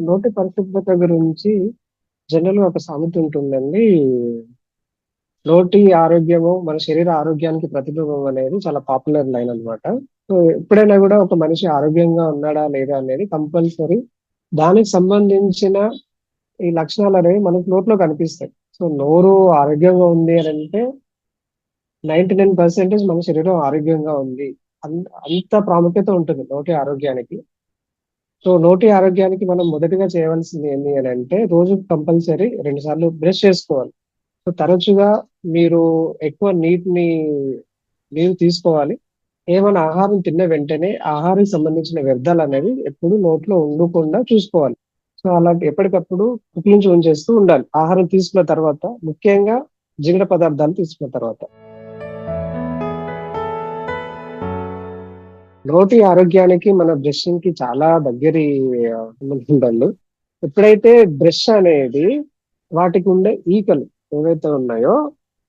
నోటి పరిశుభ్రత గురించి జనరల్ ఒక సామెత ఉంటుందండి. నోటి ఆరోగ్యము మన శరీర ఆరోగ్యానికి ప్రతిబింబం అనేది చాలా పాపులర్ లైన్ అన్నమాట. సో, ఎప్పుడైనా కూడా ఒక మనిషి ఆరోగ్యంగా ఉన్నాడా? లేదా? అనేది కంపల్సరీ దానికి సంబంధించిన ఈ లక్షణాలు అనేవి మనకు నోట్లో కనిపిస్తాయి. సో, నోరు ఆరోగ్యంగా ఉంది అని అంటే నైన్టీ నైన్ పర్సెంటేజ్ మన శరీరం ఆరోగ్యంగా ఉంది. అంత ప్రాముఖ్యత ఉంటుంది నోటి ఆరోగ్యానికి. సో, నోటి ఆరోగ్యానికి మనం మొదటిగా చేయవలసింది ఏంది అంటే రోజు కంపల్సరీ రెండు సార్లు బ్రష్ చేసుకోవాలి. సో, తరచుగా మీరు ఎక్కువ నీటిని నీరు తీసుకోవాలి. ఏమైనా ఆహారం తిన్న వెంటనే ఆహారానికి సంబంధించిన వ్యర్థాలు అనేవి ఎప్పుడు నోట్లో ఉండకుండా చూసుకోవాలి. సో, అలాంటి ఎప్పటికప్పుడు పుక్కిలించి ఉంచేస్తూ ఉండాలి. ఆహారం తీసుకున్న తర్వాత ముఖ్యంగా జిగడ పదార్థాలు తీసుకున్న తర్వాత. నోటి ఆరోగ్యానికి మన బ్రషింగ్‌కి చాలా దగ్గరి ఆహ్, ఉందండి. ఎప్పుడైతే బ్రష్ అనేది వాటికి ఉండే ఈకలు ఏవైతే ఉన్నాయో,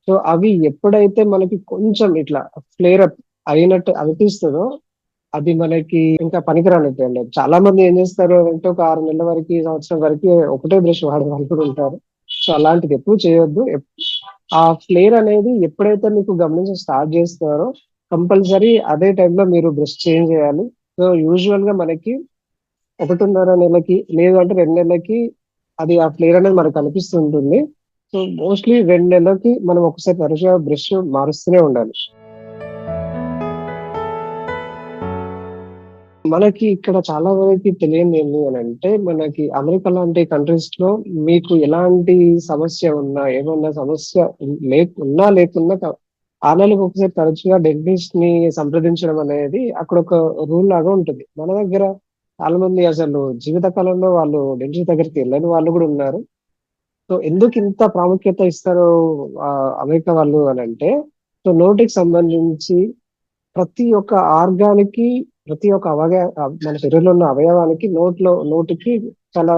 సో, అవి ఎప్పుడైతే మనకి కొంచెం ఇట్లా ఫ్లేర్ అప్ అయినట్టు అనిపిస్తుందో అది మనకి ఇంకా పనికిరానట్టు అండి. చాలా మంది ఏం చేస్తారు అంటే ఒక ఆరు నెలల వరకు సంవత్సరం వరకు ఒకటే బ్రష్ వాడే వాళ్ళు కూడా ఉంటారు. సో, అలాంటిది ఎప్పుడు చేయొద్దు. ఆ ఫ్లేర్ అనేది ఎప్పుడైతే మీకు గమనించి స్టార్ట్ చేస్తారో కంపల్సరీ అదే టైంలో మీరు బ్రష్ చేంజ్ చేయాలి. సో, యూజువల్గా మనకి 1.5 నెలకి లేదు అంటే 2 నెలలకి అది ఆ ఫ్లేర్ అనేది మనకు కనిపిస్తూ ఉంటుంది. సో, మోస్ట్‌లీ రెండు నెలలకి మనం ఒకసారి తరచుగా బ్రష్ మారుస్తూనే ఉండాలి. మనకి ఇక్కడ చాలా వరకి తెలియనిది అని అంటే మనకి అమెరికా లాంటి కంట్రీస్లో మీకు ఎలాంటి సమస్య ఉన్నా, ఏమన్నా సమస్య లే ఉన్నా లేకున్నా క 6 నెలలకు ఒకసారి తరచుగా డెంటిస్ట్‌ని సంప్రదించడం అనేది అక్కడ ఒక రూల్ లాగా ఉంటుంది. మన దగ్గర చాలా మంది అసలు జీవిత కాలంలో వాళ్ళు డెంటిస్ట్ దగ్గరికి వెళ్ళని వాళ్ళు కూడా ఉన్నారు. సో, ఎందుకు ఇంత ప్రాముఖ్యత ఇస్తారు అమెరికా వాళ్ళు అంటే సో, నోటికి సంబంధించి ప్రతి ఒక్క ఆర్గానికి ప్రతి ఒక్క అవయవ మన శరీరంలో ఉన్న అవయవానికి నోట్లో నోటికి చాలా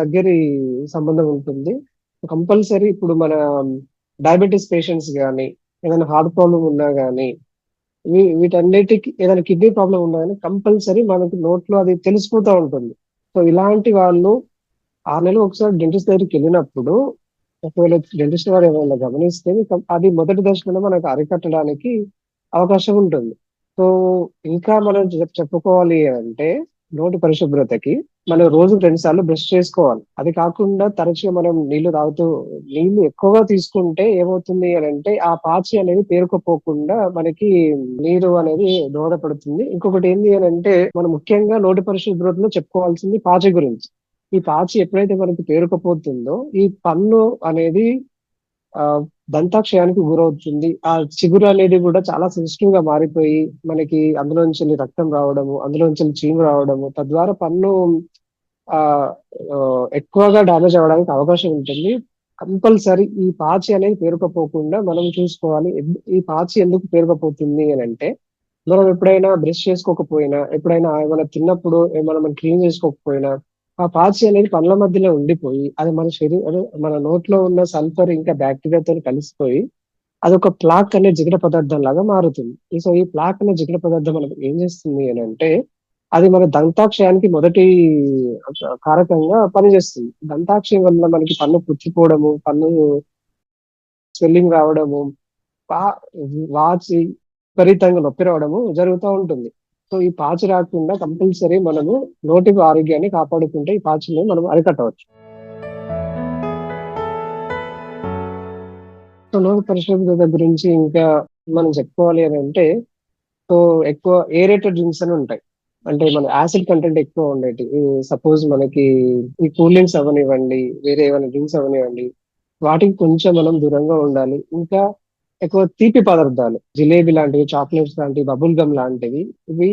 దగ్గరి సంబంధం ఉంటుంది. కంపల్సరీ ఇప్పుడు మన డయాబెటిస్ పేషెంట్స్ కానీ ఏదైనా హార్ట్ ప్రాబ్లం ఉన్నా కానీ వీ వీటన్నిటికి ఏదైనా కిడ్నీ ప్రాబ్లం ఉన్నా కానీ కంపల్సరీ మనకి నోట్లో అది తెలిసిపోతూ ఉంటుంది. సో, ఇలాంటి వాళ్ళు ఆరు నెలలు ఒకసారి డెంటిస్ట్ దగ్గరికెళ్ళినప్పుడు ఒకవేళ డెంటిస్ట్ వారు ఏమైనా గమనిస్తే అది మొదటి దశలోనే మనకు అరికట్టడానికి అవకాశం ఉంటుంది. సో, ఇంకా మనం చెప్పుకోవాలి అంటే నోటి పరిశుభ్రతకి మనం రోజు రెండు సార్లు బ్రష్ చేసుకోవాలి. అది కాకుండా తరచుగా మనం నీళ్ళు తాగుతూ నీళ్ళు ఎక్కువగా తీసుకుంటే ఏమవుతుంది అని అంటే ఆ పాచి అనేది పేరుకుపోకుండా మనకి నీరు అనేది దోహదపడుతుంది. ఇంకొకటి ఏంది అని అంటే మనం ముఖ్యంగా నోటి పరిశుభ్రతలో చెప్పుకోవాల్సింది పాచి గురించి. ఈ పాచి ఎప్పుడైతే మనకి పేరుకుపోతుందో ఈ పన్ను అనేది ఆ దంతాక్షయానికి గురవుతుంది. ఆ చిగురు అనేది కూడా చాలా సెన్సిటివ్‌గా మారిపోయి మనకి అందులో నుంచి రక్తం రావడము, అందులోంచెల్లి చీము రావడము, తద్వారా పన్ను ఆ ఎక్కువగా డామేజ్ అవ్వడానికి అవకాశం ఉంటుంది. కంపల్సరీ ఈ పాచి అనేది పేరుకపోకుండా మనం చూసుకోవాలి. ఈ పాచి ఎందుకు పేరుకోపోతుంది అని అంటే మనం ఎప్పుడైనా బ్రష్ చేసుకోకపోయినా, ఎప్పుడైనా ఏమైనా తిన్నప్పుడు ఏమైనా మనం క్లీన్ చేసుకోకపోయినా, ఆ పాచి అనేది పళ్ళ మధ్యలో ఉండిపోయి, అది మన శరీరం మన నోట్లో ఉన్న సల్ఫర్ ఇంకా బ్యాక్టీరియాతో కలిసిపోయి, అదొక ప్లాక్ అనే జిగట పదార్థం లాగా మారుతుంది. సో, ఈ ప్లాక్ అనే జిగట పదార్థం మనకు ఏం చేస్తుంది అని అంటే అది మన దంతాక్షయానికి మొదటి కారకంగా పనిచేస్తుంది. దంతాక్షయం వల్ల మనకి పన్ను పుచ్చిపోవడము, పన్ను స్వెల్లింగ్ రావడము, వాచి విపరీతంగా నొప్పి రావడము జరుగుతూ ఉంటుంది. సో, ఈ పాచి రాకుండా కంపల్సరీ మనము నోటి ఆరోగ్యాన్ని కాపాడుకుంటే ఈ పాచిని మనం అరికట్టవచ్చు. సో, నోటి పరిశుభ్రత గురించి ఇంకా మనం చెప్పుకోవాలి అని అంటే సో, ఎక్కువ ఏరేటెడ్ డ్రింక్స్ అని ఉంటాయి. అంటే మన యాసిడ్ కంటెంట్ ఎక్కువ ఉండేటి సపోజ్ మనకి ఈ కూల్ డ్రింక్స్ అవ్వనివ్వండి, వేరే ఏమైనా డ్రింక్స్ అవ్వనివ్వండి, వాటికి కొంచెం మనం దూరంగా ఉండాలి. ఇంకా ఎక్కువ తీపి పదార్థాలు జిలేబీ లాంటివి, చాక్లెట్స్ లాంటివి, బబుల్ గమ్ లాంటివి ఇవి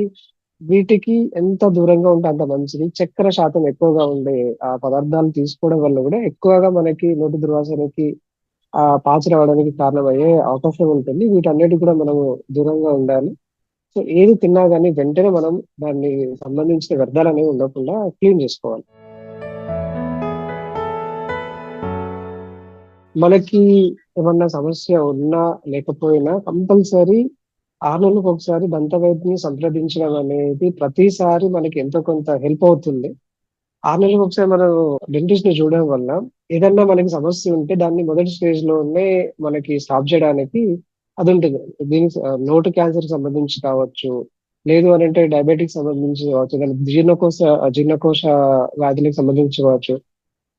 వీటికి ఎంత దూరంగా ఉంటే అంత మంచిది. చక్కెర శాతం ఎక్కువగా ఉండే ఆ పదార్థాలు తీసుకోవడం వల్ల కూడా ఎక్కువగా మనకి నోటి దుర్వాసనకి ఆ పాచి రావడానికి కారణమయ్యే అవకాశం ఉంటుంది. వీటన్నిటి కూడా మనము దూరంగా ఉండాలి. సో, ఏది తిన్నా కానీ వెంటనే మనం దాన్ని సంబంధించిన వ్యర్థాలు అనేవి ఉండకుండా క్లీన్ చేసుకోవాలి. మనకి ఏమన్నా సమస్య ఉన్నా, లేకపోయినా కంపల్సరీ 6 నెలలకు ఒకసారి దంత వైద్యుని సంప్రదించడం అనేది ప్రతిసారి మనకి ఎంతో కొంత హెల్ప్ అవుతుంది. ఆరు నెలలకు ఒకసారి మనం డెంటిస్ట్ని చూడడం వల్ల ఏదన్నా మనకి సమస్య ఉంటే దాన్ని మొదటి స్టేజ్లోనే మనకి స్టాప్ చేయడానికి అది ఉంటుంది దీనికి నోటు క్యాన్సర్ సంబంధించి కావచ్చు లేదు అని అంటే డయాబెటిక్ సంబంధించి కావచ్చు జీర్ణకోశ జీర్ణకోశ వ్యాధులకు సంబంధించి కావచ్చు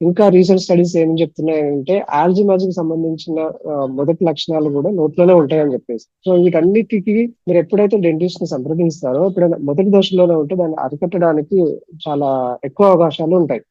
ఇంకా రీసెంట్ స్టడీస్ ఏమని చెప్తున్నాయంటే ఆల్జిమర్స్కి సంబంధించిన మొదటి లక్షణాలు కూడా నోట్లోనే ఉంటాయని చెప్పేసి. సో వీటన్నిటికీ మీరు ఎప్పుడైతే డెంటిస్ట్ని సంప్రదిస్తారో ఎప్పుడైనా మొదటి దశలోనే ఉంటే దాన్ని అరికట్టడానికి చాలా ఎక్కువ అవకాశాలు ఉంటాయి.